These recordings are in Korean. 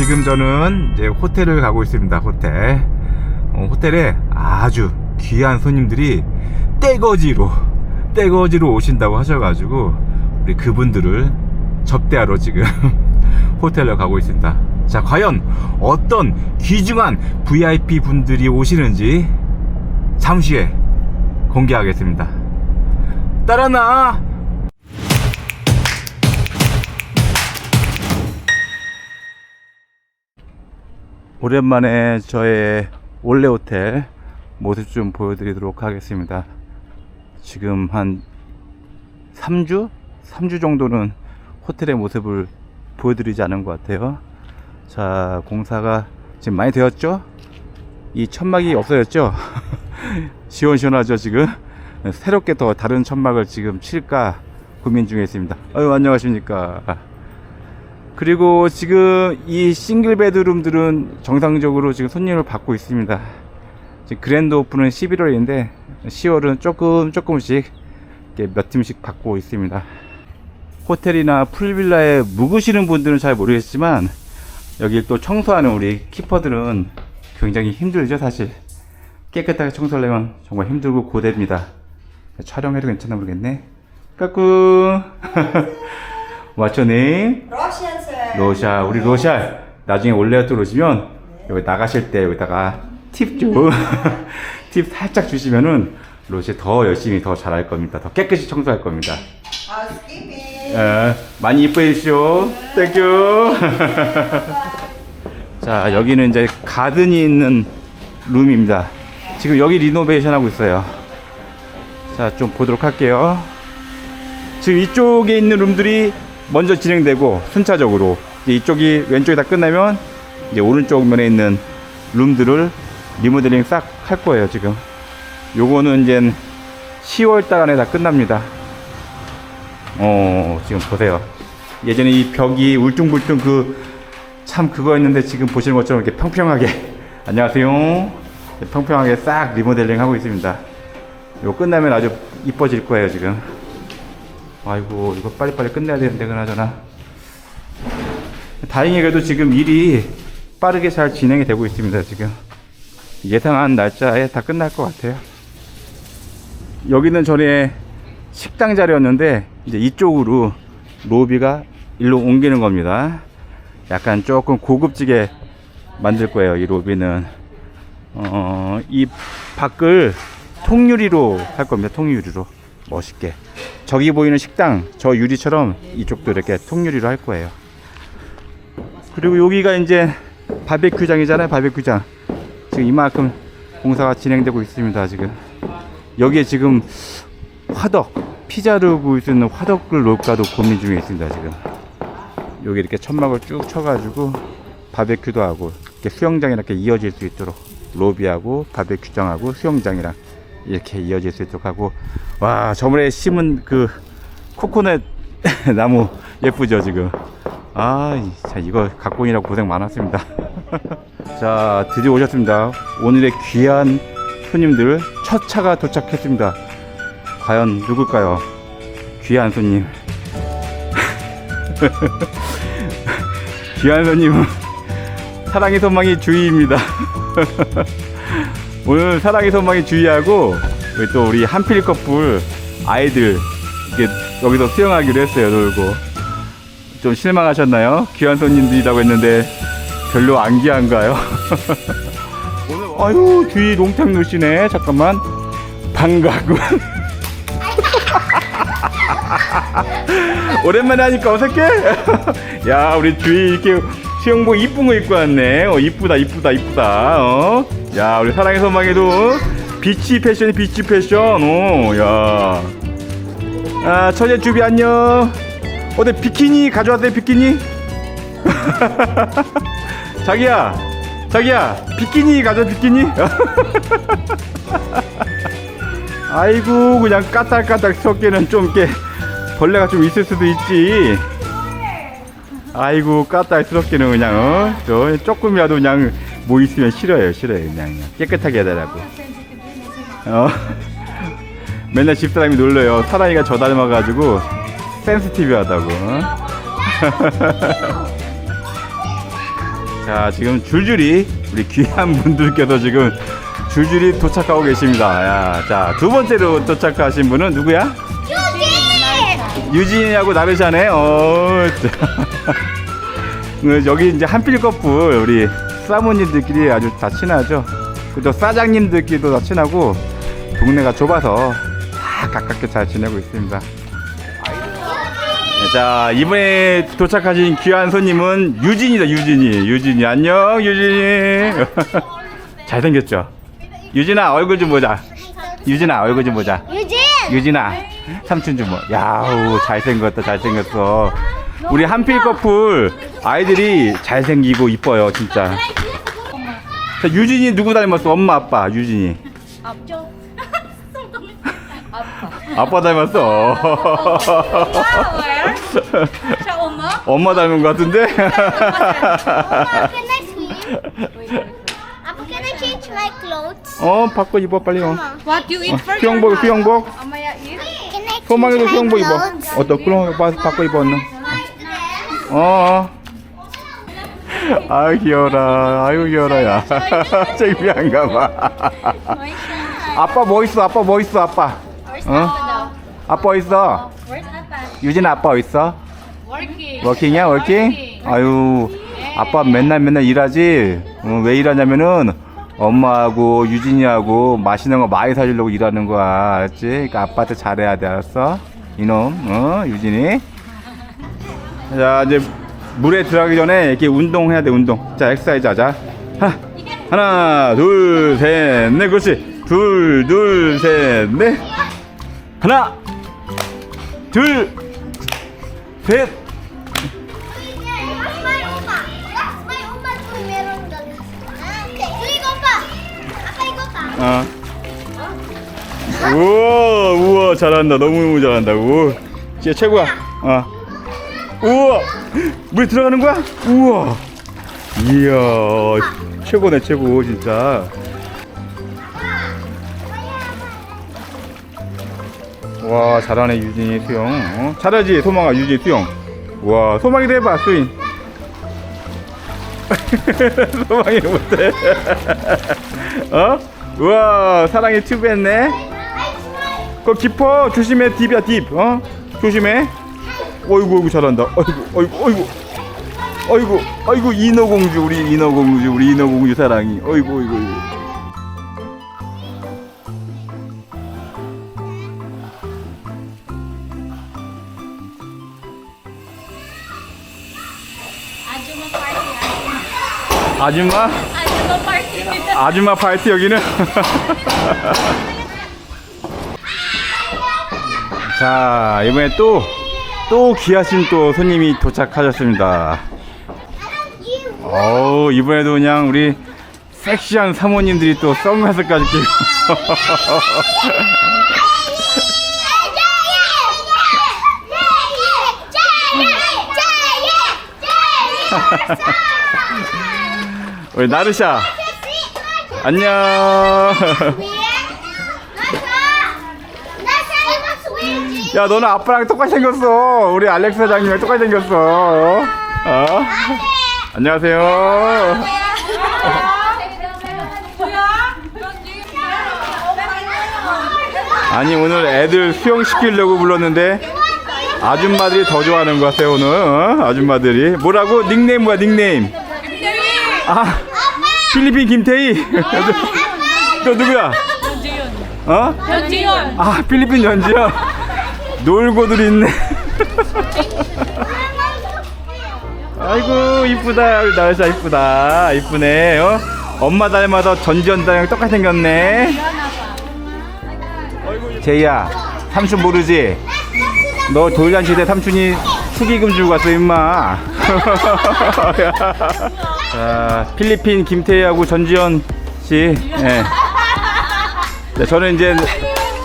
지금 저는 이제 호텔을 가고 있습니다. 호텔. 어, 호텔에 아주 귀한 손님들이 떼거지로 떼거지로 오신다고 하셔가지고 우리 그분들을 접대하러 지금 호텔로 가고 있습니다. 자, 과연 어떤 귀중한 VIP 분들이 오시는지 잠시 후에 공개하겠습니다. 따라나! 오랜만에 저의 올레 호텔 모습 좀 보여드리도록 하겠습니다. 지금 한 3주? 3주 정도는 호텔의 모습을 보여드리지 않은 것 같아요. 자, 공사가 지금 많이 되었죠? 이 천막이 없어졌죠? 시원시원하죠, 지금? 새롭게 더 다른 천막을 지금 칠까 고민 중에 있습니다. 아유, 안녕하십니까. 그리고 지금 이 싱글 베드룸들은 정상적으로 지금 손님을 받고 있습니다. 지금 그랜드 오픈은 11월인데 10월은 조금 조금씩 몇 팀씩 받고 있습니다. 호텔이나 풀빌라에 묵으시는 분들은 잘 모르겠지만 여기 또 청소하는 우리 키퍼들은 굉장히 힘들죠 사실 깨끗하게 청소하려면 정말 힘들고 고됩니다 촬영해도 괜찮나 모르겠네 까꿍 What's your name? Sir. 로샤 우리 로샤 나중에 올레어또 오시면 여기 나가실 때 여기다가 팁 좀 팁 살짝 주시면은 로시 더 열심히 더 잘할 겁니다. 더 깨끗이 청소할 겁니다. Housekeeping. 에, 많이 이뻐해 주시오. 땡큐 자 여기는 이제 가든이 있는 룸입니다. 지금 여기 리노베이션 하고 있어요. 자 좀 보도록 할게요. 지금 이쪽에 있는 룸들이 먼저 진행되고 순차적으로 이쪽이 왼쪽이 다 끝나면 이제 오른쪽 면에 있는 룸들을 리모델링 싹 할 거예요 지금. 요거는 이제 10월 달 안에 다 끝납니다. 어 지금 보세요. 예전에 이 벽이 울퉁불퉁 그 참 그거였는데 지금 보시는 것처럼 이렇게 평평하게. 안녕하세요. 평평하게 싹 리모델링 하고 있습니다. 이거 끝나면 아주 이뻐질 거예요 지금 아이고 이거 빨리빨리 끝내야 되는데 그나저나 다행히 그래도 지금 일이 빠르게 잘 진행이 되고 있습니다 지금 예상한 날짜에 다 끝날 것 같아요 여기는 전에 식당 자리였는데 이제 이쪽으로 로비가 일로 옮기는 겁니다. 약간 조금 고급지게 만들 거예요. 이 로비는 어, 이 밖을 통유리로 할 겁니다. 통유리로 멋있게. 저기 보이는 식당 저 유리처럼 이쪽도 이렇게 통유리로 할 거예요. 그리고 여기가 이제 바베큐장이잖아요. 바베큐장. 지금 이만큼 공사가 진행되고 있습니다. 지금 여기에 지금 화덕 피자를 구울 수 있는 화덕을 놓을까도 고민 중에 있습니다 지금 여기 이렇게 천막을 쭉 쳐가지고 바베큐도 하고 이렇게 수영장이 이렇게 이어질 수 있도록 로비하고 바베큐장하고 수영장이랑 이렇게 이어질 수 있도록 하고 와 저번에 심은 그 코코넛 나무 예쁘죠 지금 아자 이거 오느라고 고생 많았습니다 자 드디어 오셨습니다 오늘의 귀한 손님들 첫 차가 도착했습니다 과연 누굴까요? 귀한 손님. 귀한 손님은 사랑의 소망이 주희입니다. 오늘 사랑의 소망이 주희하고 우리 또 우리 한필 커플 아이들 이렇게 여기서 수영하기로 했어요. 놀고 좀 실망하셨나요? 귀한 손님들이라고 했는데 별로 안 귀한가요? 아유 주희 롱탕 누시네. 잠깐만 반가군. 오랜만에 하니까 어색해? 야, 우리 주희 이렇게 수영복 이쁜 거 입고 왔네. 어, 이쁘다, 이쁘다, 이쁘다. 어? 야, 우리 사랑의 소망에도 비치 패션이 비치 패션. 어, 야. 아, 처제 주비 안녕. 어때 비키니 가져왔어요, 비키니? 자기야, 자기야, 비키니 가져, 비키니? 아이고 그냥 까딱까딱 섞기는 좀 이렇게 벌레가 좀 있을 수도 있지 아이고 까딱스럽기는 그냥 어? 저 조금이라도 그냥 뭐 있으면 싫어요 싫어요 그냥, 그냥 깨끗하게 해달라고 어 맨날 집사람이 놀려요 사랑이가 저 닮아가지고 센스티브하다고 어? 자, 지금 줄줄이 우리 귀한 분들께서 지금 줄줄이 도착하고 계십니다. 야, 자, 두 번째로 도착하신 분은 누구야? 유진이하고 나르샤네. 어, 자. 그 여기 이제 한필 커플 우리 사모님들끼리 아주 다 친하죠. 그또 사장님들끼리도 다 친하고 동네가 좁아서 다 가깝게 잘 지내고 있습니다. 네, 자 이번에 도착하신 귀한 손님은 유진이다 유진이 유진이 안녕 유진이 잘생겼죠 유진아 얼굴 좀 보자 유진아 얼굴 좀 보자 유진! 유진아 삼촌 좀 뭐. 야우 잘생겼다 잘생겼어 우리 한필 커플 아이들이 잘생기고 이뻐요 진짜 자, 유진이 누구 닮았어 엄마 아빠 유진이 앞쪽. 아빠 닮았어 자, 엄마. 엄마 닮은 것 같은데 Can I swim? Appa, can I change my clothes? 어 바꿔 입어 빨리 어. What you eat first? 수영복 수영복? Can I 소망이도 수영복 입어 그런 거 바꿔 입어 얼른 어. 아 귀여라. 아유 귀여라 야. 창피한가 봐. 아빠 뭐 있어? 아빠 뭐 있어? 아빠. 어? 아빠 어디 있어? 유진 아빠 어디 있어? 워킹이야 워킹? 아유 아빠 맨날 맨날 일하지. 어, 왜 일하냐면은 엄마하고 유진이하고 맛있는 거 많이 사주려고 일하는 거야. 알았지? 그러니까 아빠한테 잘해야 돼. 알았어? 이놈. 어 유진이. 자 이제 물에 들어가기 전에 이렇게 운동해야 돼 운동 자 엑사이즈 하자 하, 하나 둘 셋 넷 그렇지 둘 둘 셋 넷 하나 둘 셋 어. 우와 우와 잘한다. 너무너무 잘한다. 우. 진짜 최고야. 어. 우와. 물에 들어가는 거야? 우와. 이야 최고네 최고 진짜. 와 잘하네 유진이 수영. 어? 잘하지 소망아 유진이 수영. 와 소망이도 해봐 스윙 소망이 못해. 어? 우와 사랑의 튜브 했네. 그거 깊어 조심해 딥이야 딥 어? 조심해. 어이구 어이구 잘한다. 어이구 어이구 어이구. 어이구 어이구 인어공주 우리 인어공주 우리 인어공주 사랑이. 어이구 어이구 어이구. Ajuma party. 아줌마. Ajuma party. 아줌마 파이트 여기는. 자 이번에 또 또 귀하신 또 손님이 도착하셨습니다. 어우 이번에도 그냥 우리 섹시한 사모님들이 또 선글라스까지 끼고. 우리 나르샤 안녕. 야 너는 아빠랑 똑같이 생겼어. 우리 알렉스 사장님이랑 똑같이 생겼어. 어? 어? 안녕하세요. 아니 오늘 애들 수영 시키려고 불렀는데 아줌마들이 더 좋아하는 것 같아요 오늘. 어? 아줌마들이. 뭐라고? 닉네임 뭐야 닉네임. 아 필리핀 김태희. 너 누구야? 어? Jion. 아 필리핀 연지야? 놀고들 있네. 아이고 이쁘다. 우리 이쁘다. 이쁘네 어? 엄마 닮아서 전지현 닮랑 똑같이 생겼네. 제이야 삼촌 모르지? 너 돌잔치 때 삼촌이 축의금 주고 갔어 임마 자 필리핀 김태희하고 전지현 씨 예. 네, 저는 이제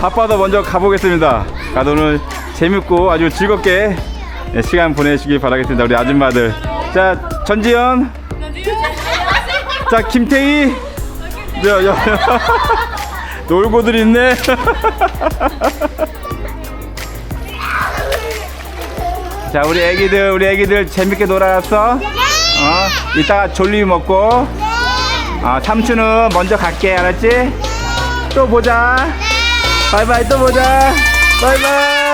바빠서 먼저 가보겠습니다. 가도 오늘 재밌고 아주 즐겁게 네, 시간 보내시길 바라겠습니다. 우리 아줌마들. 자, 전지현. 자, 김태희. 야, 야, 야. 놀고들 있네. 자, 우리 애기들, 우리 애기들 재밌게 놀아왔어? 어, 이따가 졸리 먹고. 네. 아, 삼촌은 먼저 갈게, 알았지? 또 보자. 바이바이, 또 보자. 바이바이.